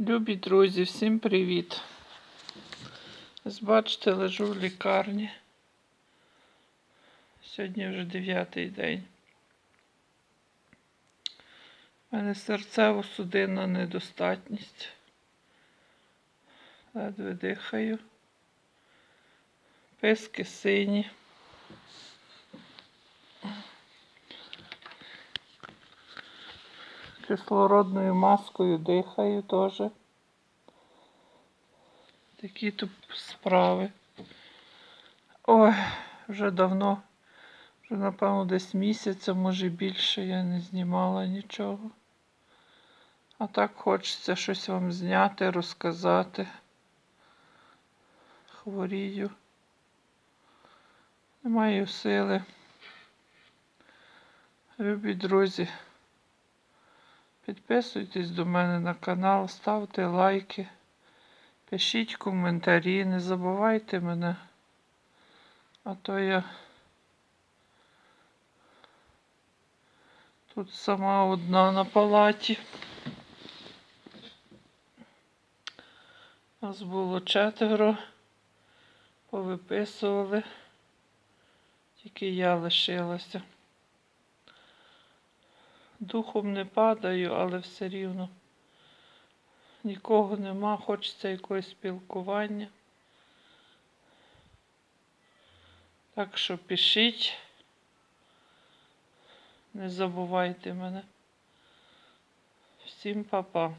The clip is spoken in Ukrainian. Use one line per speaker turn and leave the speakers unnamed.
Любі друзі, всім привіт. Бачите, лежу в лікарні. Сьогодні вже дев'ятий день. У мене серцево-судинна недостатність. Ледве дихаю. Писки сині. Кислородною маскою дихаю теж. Такі тут справи. Ой, вже давно, вже напевно десь місяця, може більше я не знімала нічого. А так хочеться щось вам зняти, розказати. Хворію. Не маю сили. Любі друзі. Підписуйтесь до мене на канал, ставте лайки, пишіть коментарі, не забувайте мене. А то я тут сама одна на палаті. Нас було четверо, повиписували, тільки я лишилася. Духом не падаю, але все рівно нікого нема, хочеться якогось спілкування. Так що пишіть, не забувайте мене. Всім па-па.